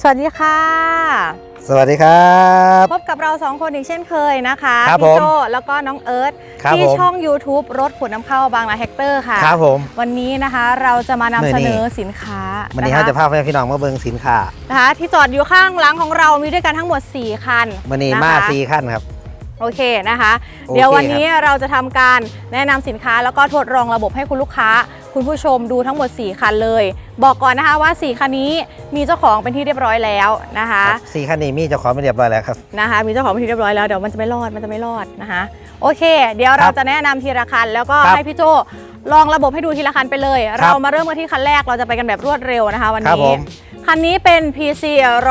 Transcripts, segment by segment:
สวัสดีค่ะ สวัสดีครับ พบกับเราสองคนอีกเช่นเคยนะคะครับพี่ผมโจแล้วก็น้องเอิร์ธครับที่ผม ช่อง YouTube รถขนน้ำเข้าบางนาแฮกเตอร์ค่ะ ครับผม วันนี้นะคะเราจะมานำมื้อเสนี้นอสินค้าวันนี้คเขาจะพาพี่น้องมาเบิ่งสินค้านะคะที่จอดอยู่ข้างหลังของเรามีด้วยกันทั้งหมด 4 คันวันนี้ะคะมาสี่ขั้นครับ โอเคนะคะโอเคเดี๋ยววันนี้เราจะทำการแนะนำสินค้าแล้วก็ทดลองระบบให้คุณลูกค้า คุณผู้ชมดูทั้งหมด 4 คันเลย บอกก่อนนะคะว่า 4 คันนี้มีเจ้าของเป็นที่เรียบร้อยแล้วนะคะครับสี่ขั้นนี้มีเจ้าของไม่เรียบร้อยแล้วครับนะคะมีเจ้าของเป็นที่เรียบร้อยแล้วเดี๋ยวมันจะไม่รอดมันจะไม่รอดนะคะ โอเค เดี๋ยวครัเราบจะแนะนำทีละคันแล้วก็ครับให้พี่โจ ลองระบบให้ดูทีละคันไปเลยครับเรามาเริ่มกันที่คันแรกเราจะไปกันแบบรวดเร็วนะคะ วันครับผนี้มคันนี้เป็น PC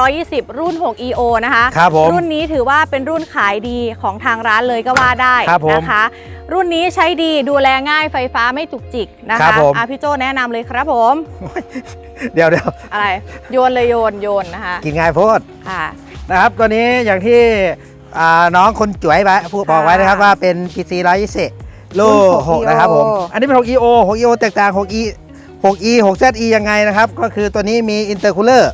120 รุ่น 6 EO นะคะครับผมรุ่นนี้ถือว่าเป็นรุ่นขายดีของทางร้านเลยก็ว่าได้ครับผมนะคะ รุ่นนี้ใช้ดีดูแลง่ายไฟฟ้าไม่จุกจิกนะครัคะบผมอะพี่โจแนะนำเลยครับผม เดี๋ยวเดี๋ยวอะไร โยนเลยโยนโยนนะคะ กินง่ายโพดค่ะนะครับตัวนี้อย่างที่อ่าน้องคนจ๋วยไปพูดบอกไว้นะครับว่าเป็น PC 120 ลูกรุ่น6นะครับผม6อันนี้เป็น6 EO 6 EO แตกต่าง 6E 6E 6ZE ยังไงนะครับ ก็คือตัวนี้มีอินเตอร์คูลเลอร์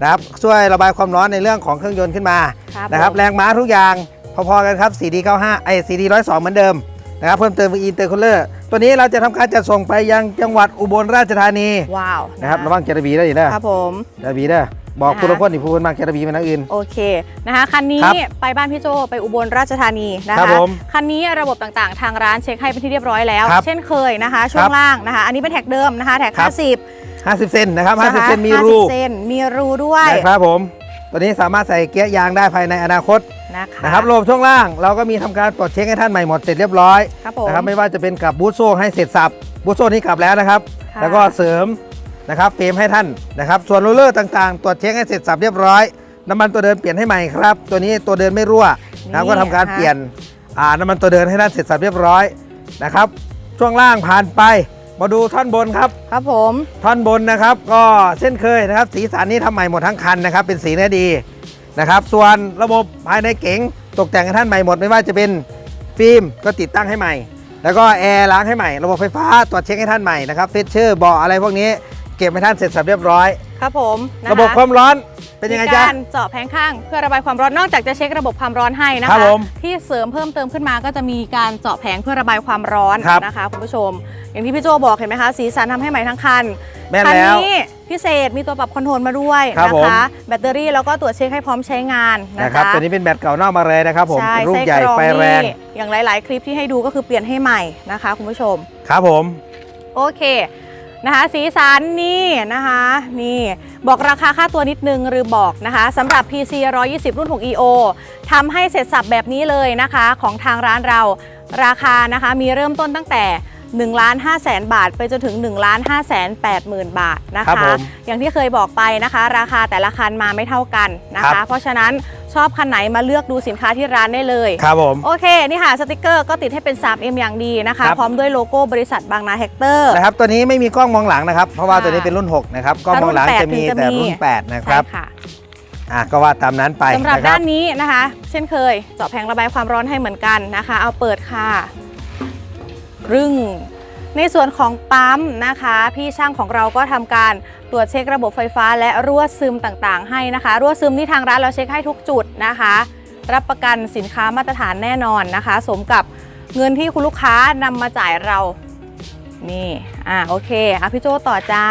นะครับช่วยระบายความร้อนในเรื่องของเครื่องยนต์ขึ้นมาครับนะครับผม แรงม้าทุกอย่างพอๆกันครับ CD 95 ไอ้ CD 102 เหมือนเดิมนะครับเพิ่มเติมเป็นอินเตอร์คูลเลอร์ตัวนี้เราจะทำการจัดส่งไปยังจังหวัดอุบลราชธานีว้าวนะครับระวังเจระบีได้อีกนะครับผมเจระบีได้อ บอกนะคะคุณทุกคนที่พูดมากเจระบีเป็นนักอื่น โอเคนะคะคันนี้ครับไปบ้านพี่โจไปอุบลราชธานีนะครัคะบผมคันนี้ระบบต่างๆ ทางร้านเช็คให้เป็นที่เรียบร้อยแล้วครับเช่นเคยนะคะ ช่วครังบล่างนะคะ อันนี้เป็นแท็กเดิมนะคะแท็กครับ50 50 เซนนะครับะคะ50 เซนมีรู50เซนมีรูด้วยนะครับผมตัวนี้สามารถใส่เกียร์ยางได้ภายในอนาคตนะคะนะครับระบบช่วงล่างเราก็มีทำการตรวจเช็คให้ท่านใหม่หมดเสร็จเรียบร้อยครับผมนะครับไม่ว่าจะเป็นกับบูทโซ่ให้เสร็จสับบูทโซ่นี้กลับแล้วนะครับค่ะแล้วก็เสริม นะครับเฟรมให้ท่านนะครับ ส่วนโรลเลอร์ต่างๆ ตรวจเช็คให้เสร็จสับเรียบร้อย น้ำมันตัวเดินเปลี่ยนให้ใหม่ครับ ตัวนี้ตัวเดินไม่รั่วนะครับก็ทำการเปลี่ยนอ่าน้ำมันตัวเดินให้ท่านเสร็จสับเรียบร้อยนะครับ ช่วงล่างผ่านไปมาดูท่อนบนครับ ครับผม ท่อนบนนะครับก็เช่นเคยนะครับ สีสันนี้ทำใหม่หมดทั้งคันนะครับ เป็นสีเนื้อดีนะครับ ส่วนระบบภายในเก๋งตกแต่งให้ท่านใหม่หมดไม่ว่าจะเป็นฟิล์มก็ติดตั้งให้ใหม่ แล้วก็แอร์ล้างให้ใหม่ ระบบไฟฟ้าตรวจเช็คให้ท่านใหม่นะครับเฟชเชอร์เบาะอะไรพวกนี้ เก็บให้ท่านเสร็จสับเรียบร้อย ครับผมนคระบบความร้อนเป็นยังไงมีจ๊ะการเจาะแผงข้างเพื่อระบายความร้อนนอกจากจะเช็คระบบความร้อนให้นะครัคะบผมที่เสริมเพิ่มเติมขึ้นมาก็จะมีการเจาะแผงเพื่อระบายความร้อนครับนะคะคุณผู้ชม อย่างที่พี่โจบอกเห็นไหมคะสีสันทำให้ใหม่ทั้งคันแม่นคันแล้วนี้พิเศษมีตัวปรับคอนโทรลมาด้วยครับนะผม คะแบตเตอรี่แล้วก็ตรวจเช็คให้พร้อมใช้งานนะนะครัคะบตัวนี้เป็นแบตเก่านอกมาเลยนะครับผมใช่เป็นรูปไส้ใหญ่กรองไฟแรง นี่อย่างหลาย ๆ คลิปที่ให้ดูก็คือเปลี่ยนให้ใหม่นะคะคุณผู้ชม ครับผม โอเค นะคะ สีสันนี่นะคะนี่บอกราคาค่าตัวนิดนึงหรือบอกนะคะสำหรับ PC 120 รุ่น 6 EO ทำให้เสร็จสับแบบนี้เลยนะคะ ของทางร้านเราราคานะคะมีเริ่มต้นตั้งแต่ 1ล้าน5แสนบาท ไปจนถึง1ล้าน5แสน8หมื่นบาทนะครัคะ บผมอย่างที่เคยบอกไปนะคะ ราคาแต่ละคันมาไม่เท่ากันนะครัคะ บ เพราะฉะนั้นชอบคันไหนมาเลือกดูสินค้าที่ร้านได้เลย ครับผม โอเค นี่ค่ะสติกเกอร์ก็ติดให้เป็น 3M อย่างดีนะคะ ครับ พร้อมด้วยโลโก้บริษัทบางนาแฮกเตอร์ นะครับตัวนี้ไม่มีกล้องมองหลังนะครับ เพราะว่าค่ะตัวนี้เป็นรุ่น 6 นะครับ กล้องถ้ามองหลังรุ่นจะมี8ถึงจะแต่มี รุ่น 8 นะครับ ใช่ค่ะอะก็ว่าตามนั้นไปสำหรับนะคด้ารับนนี้นะคะ เช่นเคยเจาะแผงระบายความร้อนให้เหมือนกันนะคะ เอาเปิดค่ะ รึง ในส่วนของปั๊มนะคะ พี่ช่างของเราก็ทำการตรวจเช็คระบบไฟฟ้าและรั่วซึมต่างๆ ให้นะคะ รั่วซึมที่ทางร้านเราเช็คให้ทุกจุดนะคะ รับประกันสินค้ามาตรฐานแน่นอนนะคะ สมกับเงินที่คุณลูกค้านำมาจ่ายเรานี่อะโอเคอะพี่โจต่อจ้า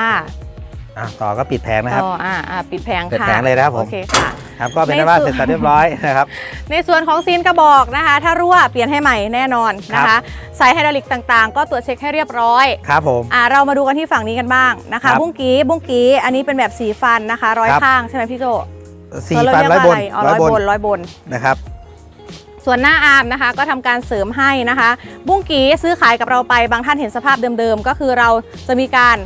อะต่อก็ปิดแผงนะครับต่ออะอะปิดแผงปิดค่ะแผงเลยนะครับผมโอเคค่ะ ครับก็เป็นในนว่าส่วนเสร็จสับเรียบร้อยนะครับ ในส่วนของซีนกระบอกนะคะ ถ้ารั่วเปลี่ยนให้ใหม่แน่นอนนะครัคะบสายไฮดรอลิกต่างๆ ก็ตรวจเช็คให้เรียบร้อยครับผมอ่าเรามาดูกันที่ฝั่งนี้กันบ้างนะครัคะบบุ้งกี้บุ้งกี้อันนี้เป็นแบบสีฟันนะคะ ร้อยครับข้างใช่ไหมพี่โจสี่เาฟันเกร้อยบนว่าะไอ๋อร้ร้ออยยบบนนร้อยบนนะครับส่วนหน้าอาร์มนะคะก็ทำการเสริมให้นะคะ บุ้งกี้ซื้อขายกับเราไปบางท่านเห็นสภาพเดิมๆ ก็คือเราจะมีการ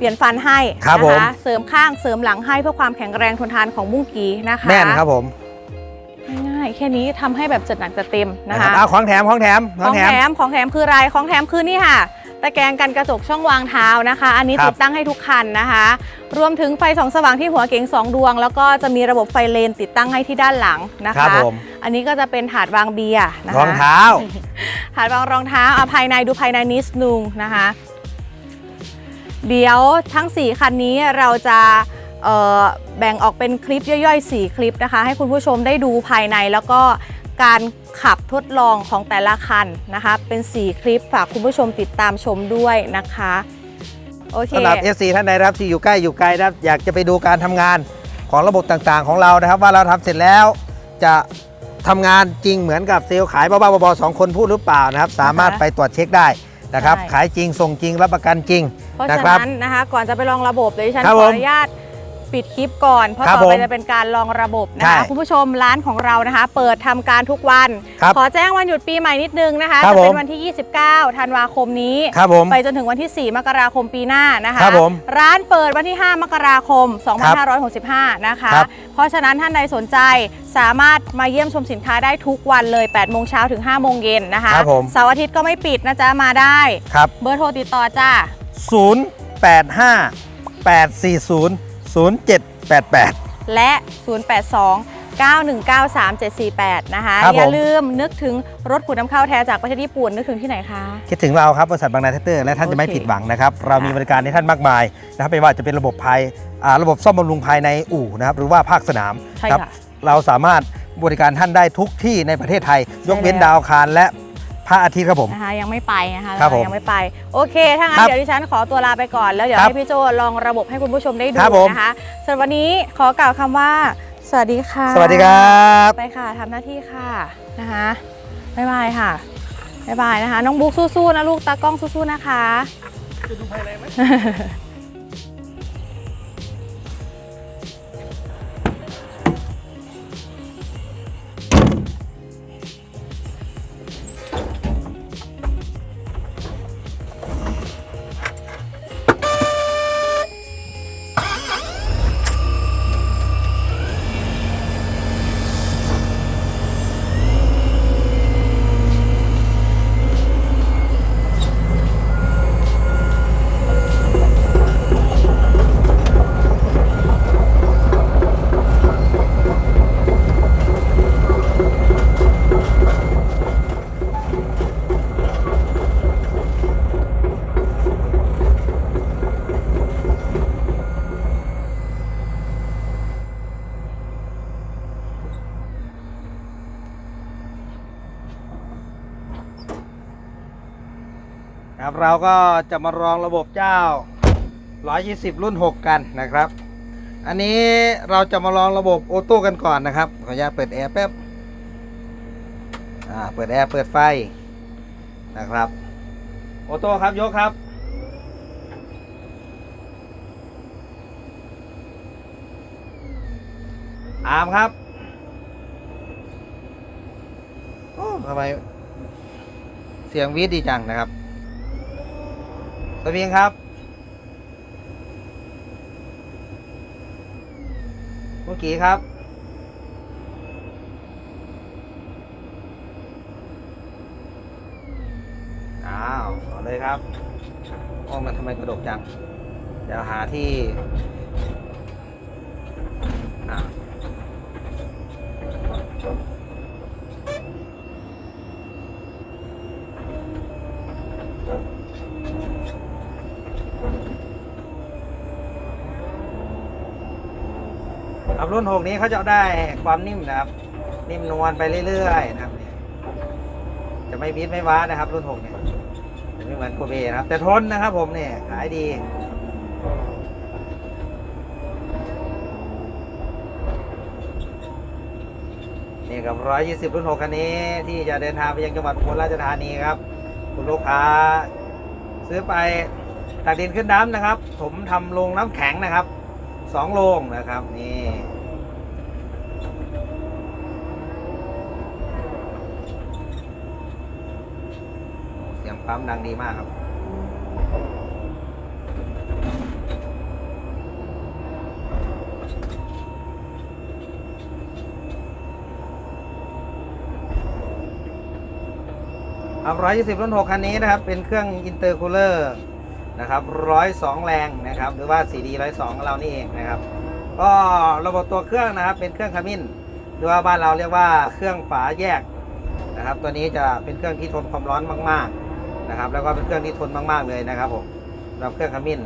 เปลี่ยนฟันให้ครับนะผมคะเสริมข้างเสริมหลังให้เพื่อความแข็งแรงทนทานของบุ้งกี้นะคะแม่นครับผมง่ายๆแค่นี้ทำให้แบบจัดหนักจัดเต็มนะนะครับคะเอาของแถมของแถม ของแถมของแถมคืออะไรของแถมคือนี่ค่ะ ตะแกรงกันกระจกช่องวางเท้านะคะ อันนี้ครับ ติดตั้งให้ทุกคันนะคะ รวมถึงไฟส่องสว่างที่หัวเก๋งสองดวง แล้วก็จะมีระบบไฟเลนติดตั้งให้ที่ด้านหลังนะครัคะ บผมอันนี้ก็จะเป็นถาดวางเบียร์นะคะรองเท้า ถาดวางรองเท้าเอาภายในดูภายในนิดนึงนะคะ เดี๋ยวทั้ง 4 คันนี้เราจะเอ่อแบ่งออกเป็นคลิปย่อยๆ 4 คลิปนะคะ ให้คุณผู้ชมได้ดูภายในแล้วก็การขับทดลองของแต่ละคันนะคะ เป็น 4 คลิปฝากคุณผู้ชมติดตามชมด้วยนะคะโอเคสำหรับ FC ท่านใดนะครับที่อยู่ใกล้อยู่ไกลนะครับอยากจะไปดูการทำงานของระบบต่างๆ ของเรานะครับ ว่าเราทำเสร็จแล้วจะทำงานจริงเหมือนกับเซลล์ขายบ้าๆบอๆสองคนพูดหรือเปล่านะครับ สามารถไปตรวจเช็คได้ นะครับ ใช่ ขายจริงส่งจริงรับประกันจริงเพราะนะฉะครับ นั้นนะคะ ก่อนจะไปลองระบบเดี๋ยวดิฉันครับขผอม อนุญาต ปิดคลิปก่อน เพราะครับต่อไปผมจะเป็นการลองระบบนะใช่คะคุณผู้ชมร้านของเรานะคะ เปิดทำการทุกวัน ครับขอแจ้งวันหยุดปีใหม่นิดนึงนะคะครับจะเป็นผมวันที่ 29ธันวาคมนี้ ครับผม ไปจนถึงวันที่ 4 มกราคมปีหน้านะคะครับผมร้านเปิดวันที่ 5 มกราคม 2565 นะคะ ครับเพราะฉะนั้นท่านใดสนใจสามารถมาเยี่ยมชมสินค้าได้ทุกวันเลย 8 โมงเช้าถึง 5 โมงเย็นนะคะ ครับผม เสาร์อาทิตย์ก็ไม่ปิดนะจ๊ะ มาได้ ครับ เบอร์โทรติดต่อจ้า 085 840 0788 และ 082 9193748 นะคะครับผม อย่าลืมนึกถึงรถขูดน้ำข้าวแท้จากประเทศญี่ปุ่น นึกถึงที่ไหนคะ คิดถึงเราครับบริษัทบางนาเทคเตอร์และท่านจะไม่โอเคผิดหวังนะครับ เรามีบริการให้ท่านมากมายนะครับไม่ว่าจะเป็นระบบภายอ่าระบบซ่อมบำรุงภายในอู่นะครับหรือว่าภาคสนามใช่ครัค่ะเราสามารถบริการท่านได้ทุกที่ในประเทศไทย ยกเว้นแล้วดาวอังคารและพ ระอาทิตย์ครับผม นะคะยังไม่ไปนะคะครับผมยังไม่ไป โอเคถ้างั้นครับเดี๋ยวดิฉันขอตัวลาไปก่อนแล้วเดี๋ยวครับให้พี่โจลองระบบให้คุณผู้ชมได้ดูครับผม นะคะสำหรับวันนี้ขอกล่าวคำว่า สวัสดีค่ะสวัสดีครับ ไปค่ะทำหน้าที่ค่ะนะคะบ๊ายบายค่ะบ๊ายบายนะคะ น้องบุ๊กสู้ๆนะลูกตากล้องสู้ๆนะคะ ครับเราก็จะมาลองระบบเจ้า 120 รุ่น 6 กันนะครับ อันนี้เราจะมาลองระบบออโต้กันก่อนนะครับ ขออนุญาตเปิดแอร์แป๊บอ่าเปิดแอร์เปิดไฟนะครับออโต้ครับยกครับอาร์มครับโอ้ทำไมเสียงวีดดีจังนะครับ สวิงครับเมื่อกี้ครับ อ้าวเอาเลยครับโอ้มันทำไมกระดกจัง เดี๋ยวหาที่ รุ่น 6 นี้เขาจะได้ความนิ่มนะครับ นิ่มนวลไปเรื่อยๆนะครับ จะไม่บิดไม่ว้านะครับ รุ่น 6 เนี่ยจะไม่เหมือนโกเบนะครับ แต่ทนนะครับผมเนี่ยขายดีนี่กับ 120 รุ่น 6 คันนี้ ที่จะเดินทางไปยังจังหวัดอุบลราชธานีครับ คุณลูกค้า ซื้อไปตักดินขึ้นน้ำนะครับ ผมทำโรงน้ำแข็งนะครับสองโรงนะครับ นี่ เสียง ปั๊มดังดีมากครับ ครับ120รุ่น6คันนี้นะครับ เป็นเครื่องอินเตอร์คูลเลอร์นะครับ102แรงนะครับ หรือว่า CD 102ของเรานี่เองนะครับ ก็ระบบตัวเครื่องนะครับ เป็นเครื่องขมิ้น หรือว่าบ้านเราเรียกว่าเครื่องฝาแยกนะครับ ตัวนี้จะเป็นเครื่องที่ทนความร้อนมาก ๆ นะครับ แล้วก็เป็นเครื่องที่ทนมาก ๆ เลยนะครับผมสำหรับเครื่องขมิ้น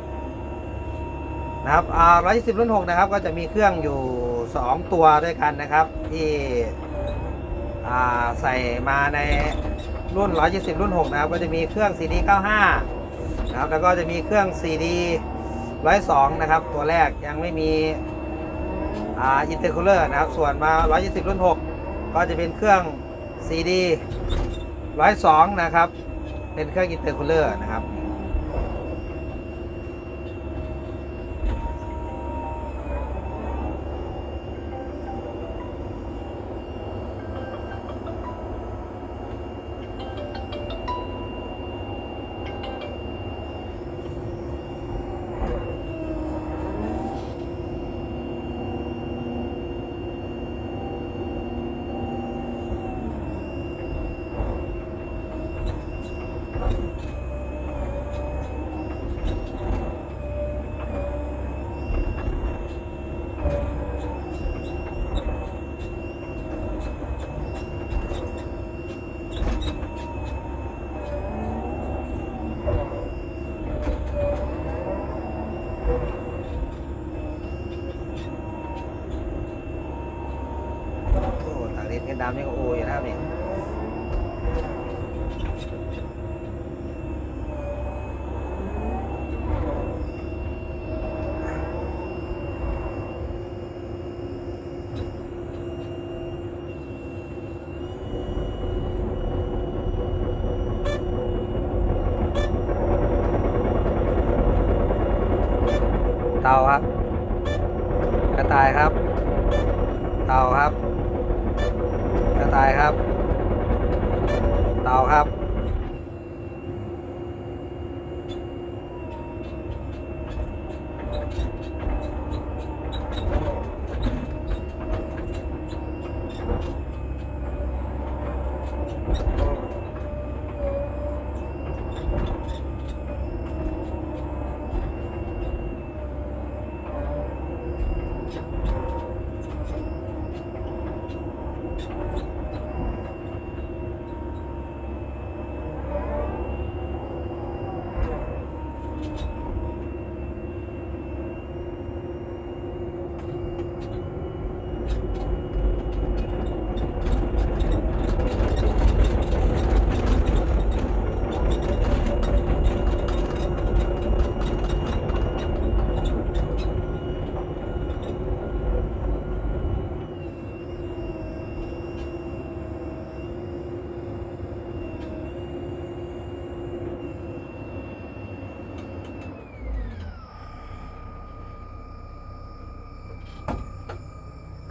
นะครับอ่า120รุ่น6นะครับ ก็จะมีเครื่องอยู่ 2 ตัวด้วยกันนะครับ ที่อ่าใส่มาในรุ่น 120 รุ่น 6 นะครับ ก็จะมีเครื่อง CD 95 นะครับ แล้วก็จะมีเครื่อง CD 102 นะครับ ตัวแรกยังไม่มีอ่าอินเตอร์คูลเลอร์นะครับ ส่วนมา 120 รุ่น 6 ก็จะเป็นเครื่อง CD 102 นะครับ เป็นเครื่องอินเตอร์คูลเลอร์นะครับ โอ้ ต่างเลนกันดำนี่ก็โออยู่นะครับนี่เตาครับ กระต่ายครับ เตาครับ กระต่าย ครับ เตาครับ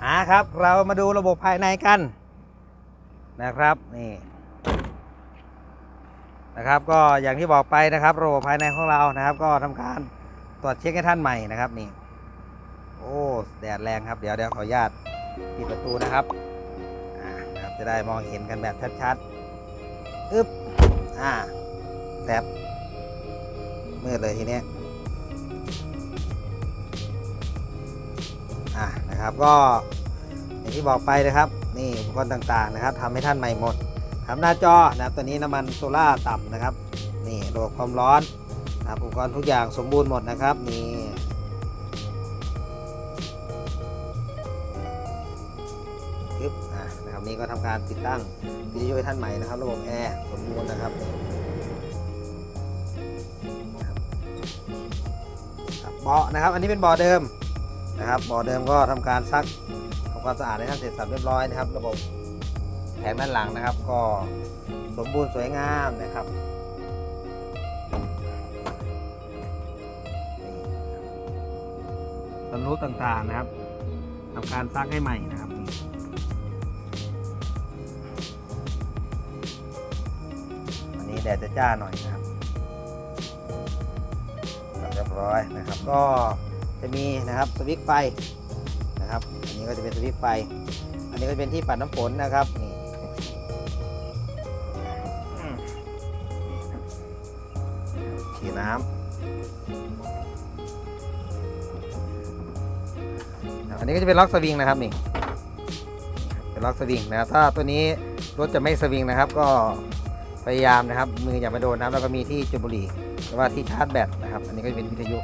อ่าครับ เรามาดูระบบภายในกันนะครับนี่นะครับ ก็อย่างที่บอกไปนะครับ ระบบภายในของเรานะครับ ก็ทำการตรวจเช็คให้ท่านใหม่นะครับนี่ โอ้แดดแรงครับเดี๋ยวเดี๋ยวขออนุญาตปิดประตูนะครับอ่านะครับจะได้มองเห็นกันแบบชัดๆอึ๊บอ่าแสบมืดเลยทีเนี้ยอะนะครับก็ อย่างที่บอกไปนะครับ นี่อุปกรณ์ต่างๆนะครับทำให้ท่านใหม่หมดทำหน้าจอนะครับตัวนี้น้ำมันโซล่าต่ำนะครับ นี่ระบบความร้อนนะครับอุปกรณ์ทุกอย่างสมบูรณ์หมดนะครับนี่ึบอะนะครับนี่ก็ทำการติดตั้งวิทยุให้ท่านใหม่นะครับ ระบบแอร์สมบูรณ์นะครับนะครับบเบาะนะครับ อันนี้เป็นเบาะเดิมนะครับบ่อเดิมก็ทำการซักำความสะอาดให้ท่านเสร็จสับเรียบร้อยนะครับ ระบบแผงด้านหลังนะครับ ก็สมบูรณ์สวยงามนะครับสำรุปต่างๆนะครับทำการซักให้ใหม่นะครับนี่อันนี้แดดจะจ้าหน่อยนะครับสับเรียบร้อยนะครับ ก็จะมีนะครับสวิตช์ไฟ อันนี้ก็จะเป็นสวิตช์ไฟ อันนี้ก็จะเป็นที่ปัดน้ำฝนนะครับนี่ฉีดน้ำอันนี้ก็จะเป็นล็อกสวิงนะครับนี่เป็นล็อกสวิงนะครับถ้าตัวนี้รถจะไม่สวิงนะครับ ก็พยายามนะครับ มืออย่ามาโดนนะครับแล้วก็มีที่จุดบุหรี่หรือว่าที่ชาร์จแบตนะครับ อันนี้ก็จะเป็นวิทยุ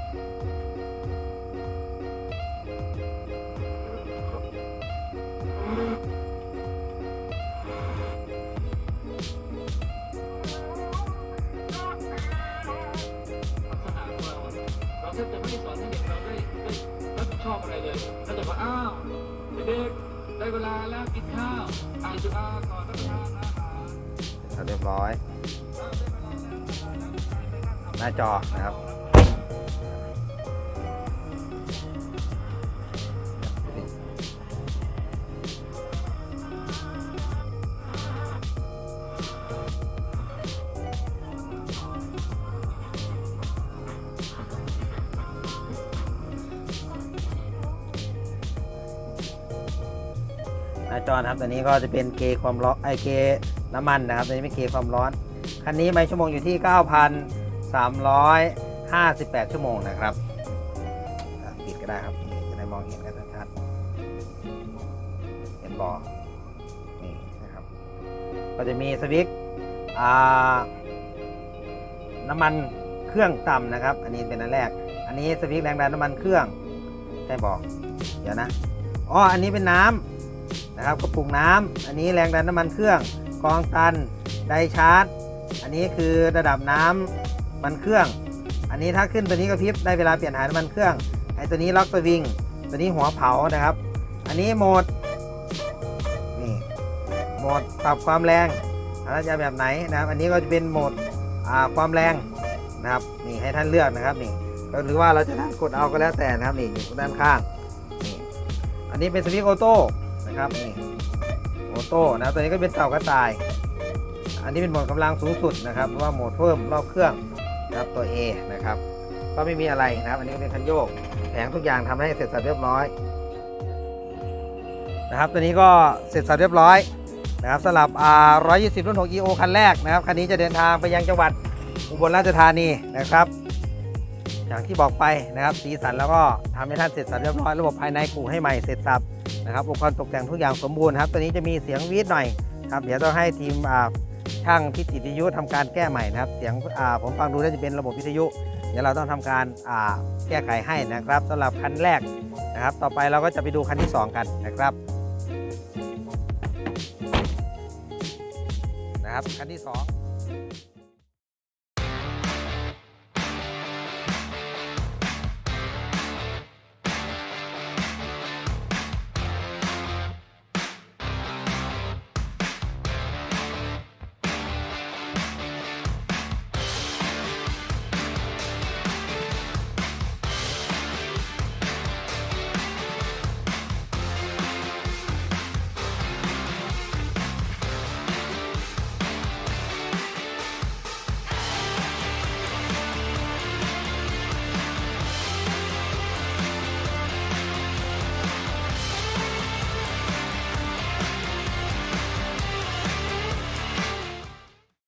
หน้าจอนะครับหน้าจอนะครับตัวนี้ก็จะเป็นเกความร้อนไอเกน้ำมันนะครับตัวนี้เป็นเกความร้อน คันนี้ไม่ชั่วโมงอยู่ที่ 358 ชั่วโมงนะครับปิดก็ได้ครับจะได้มองเห็นกันชัดๆเห็นบอนี่นะครับ ก็จะมีสวิตช์น้ำมันเครื่องต่ำนะครับ อันนี้เป็นอันแรก อันนี้สวิตช์แรงดันน้ำมันเครื่องใช่บอก เดี๋ยวนะ อ๋อ อันนี้เป็นน้ำนะครับกระปุกน้ำอันนี้แรงดันน้ำมันเครื่อง กองตัน ไดชาร์จ อันนี้คือระดับน้ำ มันเครื่อง อันนี้ถ้าขึ้นตัวนี้ก็พริบได้เวลาเปลี่ยนถ่ายน้ำมันเครื่อง ไอ้ตัวนี้ล็อกสวิง ตัวนี้หัวเผานะครับ อันนี้โหมด นี่ โหมดปรับความแรงอันนั้นจะแบบไหนนะครับ อันนี้ก็จะเป็นโหมดความแรงนะครับ นี่ให้ท่านเลือกนะครับนี่ก็หรือว่าเราจะนั่งกดเอาก็แล้วแต่นะครับนี่อยู่ด้านข้างนี่อันนี้เป็นสวิตช์ออโต้นะครับนี่ออโต้นะตัวนี้ก็เป็นเต่ากระต่าย อันนี้เป็นโหมดกำลังสูงสุดนะครับเพราะว่าโหมดเพิ่มรอบเครื่อง นะครับตัว A นะครับก็ไม่มีอะไรนะครับ อันนี้เป็นคันโยกแผงทุกอย่างทำให้เสร็จสับเรียบร้อยนะครับ ตัวนี้ก็เสร็จสับเรียบร้อยนะครับสำหรับอ่า120 รุ่น 6 EO คันแรกนะครับคันนี้จะเดินทางไปยังจังหวัดอุบลราชธานีนะครับ อย่างที่บอกไปนะครับ สีสันแล้วก็ทำให้ท่านเสร็จสับเรียบร้อยระบบภายในกูให้ใหม่เสร็จสับนะครับอุปกรณ์ตกแต่งทุกอย่างสมบูรณ์ครับตัวนี้จะมีเสียงวีดหน่อยครับเดี๋ยวต้องให้ทีมอ่า ช่างที่ติดวิทยุทำการแก้ใหม่นะครับ เสียงผมฟังดูน่าจะเป็นระบบวิทยุ เดี๋ยวเราต้องทำการแก้ไขให้นะครับสำหรับคันแรกนะครับ ต่อไปเราก็จะไปดูคันที่ 2 กันนะครับนะครับคันที่ 2